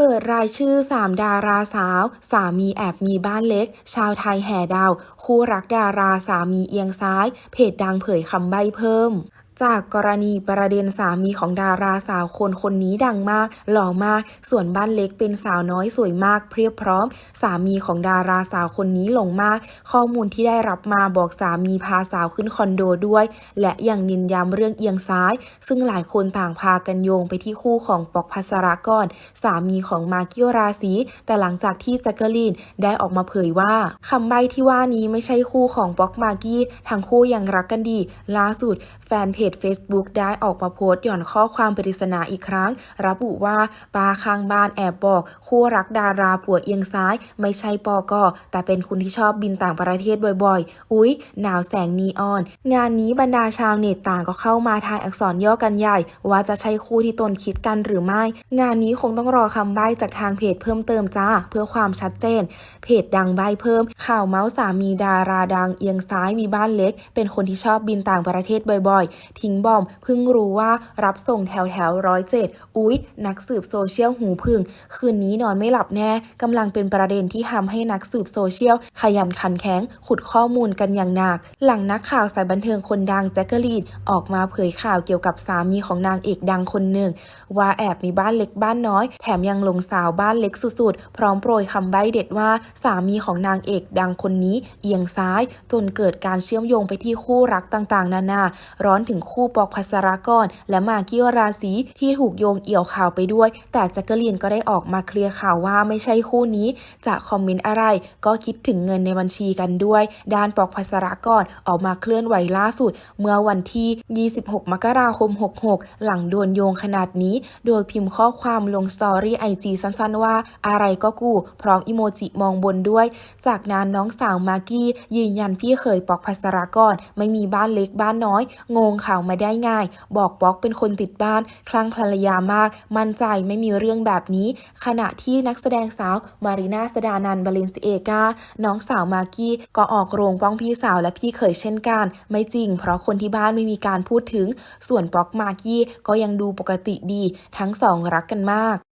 เปิดรายชื่อ 3 ดาราสาว สามีแอบมีบ้านเล็ก ชาวไทยแห่ดาว คู่รักดาราสามีเอียงซ้าย เพจดังเผยคำใบ้เพิ่ม จากกรณีประเด็นสามีของดาราสาวคนคนนี้ดังมาก หล่อมาก ส่วนบ้านเล็กเป็นสาวน้อยสวยมากเพียบพร้อม สามีของดาราสาวคนนี้หลงมาก ข้อมูลที่ได้รับมาบอกสามีพาสาวขึ้นคอนโดด้วย และยังนินย้ำเรื่องเอียงซ้าย ซึ่งหลายคนต่างพากันโยงไปที่คู่ของปอกพัสรากรสามีของมากกี้ราศีแต่หลังจากที่แจ็คเกอรีนได้ออกมาเผยว่าคำใบ้ที่ว่านี้ไม่ใช่คู่ของปอกมากี้ทั้งคู่ยังรักกันดีล่าสุดแฟนเพจ Facebook ได้ออกมาโพสต์หย่อนข้อความปริศนาอีกครั้ง ระบุว่าปาข้างบ้านแอบบอก คู่รักดาราผัวเอียงซ้าย ไม่ใช่ปอกอแต่เป็นคุณที่ชอบบินต่างประเทศบ่อยๆ อุ๊ย หนาวแสงนีออน งานนี้บรรดาชาวเน็ตต่างก็เข้ามาทายอักษรย่อกันใหญ่ ว่าจะใช่คู่ที่ตนคิดกันหรือไม่ งานนี้คงต้องรอคำใบ้จากทางเพจเพิ่มเติมจ้า เพื่อความชัดเจน เพจดังใบเพิ่ม ข่าวเมาส์สามีดาราดังเอียงซ้ายมีบ้านเล็ก เป็นคนที่ชอบบินต่างประเทศบ่อยๆทิ้งบอมเพิ่งรู้ว่ารับส่งแถวแถวร้อยเจ็ดอุ๊ย นักสืบโซเชียลหูพึ่ง คืนนี้นอนไม่หลับแน่กำลังเป็นประเด็นที่ทำให้นักสืบโซเชียล ขยันขันแข็ง ขุดข้อมูลกันอย่างหนัก หลังนักข่าวสายบันเทิงคนดังแจ็คเกอรีนออกมาเผยข่าวเกี่ยวกับสามีของนางเอกดังคนหนึ่ง ว่าแอบมีบ้านเล็กบ้านน้อย แถมยังลงสาวบ้านเล็กสุดๆ พร้อมโปรยคำใบ้เด็ดว่าสามีของนางเอกดังคนนี้ เอียงซ้าย จนเกิดการเชื่อมโยงไปที่คู่รักต่างๆ นานา ร้อนถึงคู่ปอกพัสรากร และมากกี้ราศีที่ถูกโยงเอี่ยวข่าวไปด้วย แต่แจ็คเกอรีนก็ได้ออกมาเคลียร์ข่าวว่าไม่ใช่คู่นี้ จะคอมเมนต์อะไร ก็คิดถึงเงินในบัญชีกันด้วย ด้านปอกพัสรากรออกมาเคลื่อนไหวล่าสุด เมื่อวันที่ 26 มกราคม 66 หลังโดนโยงขนาดนี้ โดยพิมพ์ข้อความลงสตอรี่ไอจีสั้นๆว่าอะไรก็กูพร้อมอิโมจิมองบนด้วย จากนั้นน้องสาวมากกี้ยืนยันพี่เคยปอกพัสรากรไม่มีบ้านเล็กบ้านน้อย งงข่ะาวมาได้ง่าย บอกป๊อกเป็นคนติดบ้าน คลั่งภรรยามาก มั่นใจไม่มีเรื่องแบบนี้ ขณะที่นักแสดงสาวมารีนาสดานันบาเลนซิเอกา น้องสาวมากี้ก็ออกโรงป้องพี่สาวและพี่เขยเช่นกัน ไม่จริง เพราะคนที่บ้านไม่มีการพูดถึง ส่วนป๊อกมากี้ก็ยังดูปกติดี ทั้งสองรักกันมาก